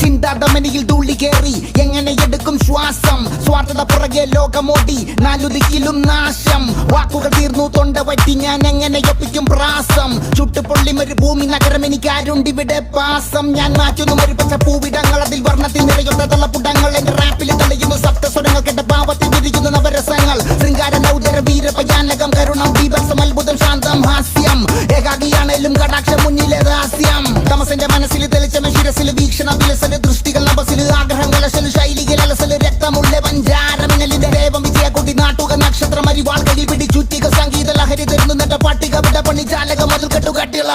ചിന്താതമനിയിൽ തുള്ളി കേറി. എങ്ങനെ എടുക്കും ശ്വാസം? സ്വാർത്ഥത പുറകെ ലോകമോടി. നാലുദിക്കിലും നാശം. വാക്കുകൾ തീർന്നു തൊണ്ട പറ്റി ഞാൻ എങ്ങനെ ഒപ്പിക്കും പ്രാസം? ചുട്ടുപൊള്ളി ഒരു ഭൂമി നഗരം എനിക്ക് ആരുണ്ടിവിടെ പാസം? ഞാൻ മാറ്റുന്നു ഒരു പച്ച പൂവിടങ്ങൾ. അതിൽ വർണത്തിൽ നിറയുന്ന തള്ളപ്പുടങ്ങൾ എന്റെ റാപ്പിൽ തെളിയുന്നു സപ്തസ്വരങ്ങൾ. കേട്ട പാവത്തിൽ വിരിക്കുന്ന നവരസങ്ങൾ. ശൃംഗാര നൗദര വീരപയാനകം കരുണം ദീപസം അത്ഭുതം ശാന്തം ഹാസ്യം. ഏകാഗിയാണേലും കടാക്ഷ മുന്നിലെ രഹസ്യം തമസന്റെ മനസ്സിൽ തെളിച്ചമ ശിരസിൽ വീക്ഷണ വിലസൽ ദൃഷ്ടികൾ നഭസിൽ ആഗ്രഹങ്ങൾ ശൈലികൾ അലസൽ രക്തമുള്ള പഞ്ചാരമിനലിന്റെ ദേവം വിജയ കൊടി നാട്ടുക നക്ഷത്രം അരിവാൾകളിൽ പിടി ചുറ്റിക സംഗീത ലഹരി തരുന്നു നിന്റെ പട്ടിക വിട പണി ചാലക മതിൽ കെട്ടുകട്ടിയുള്ള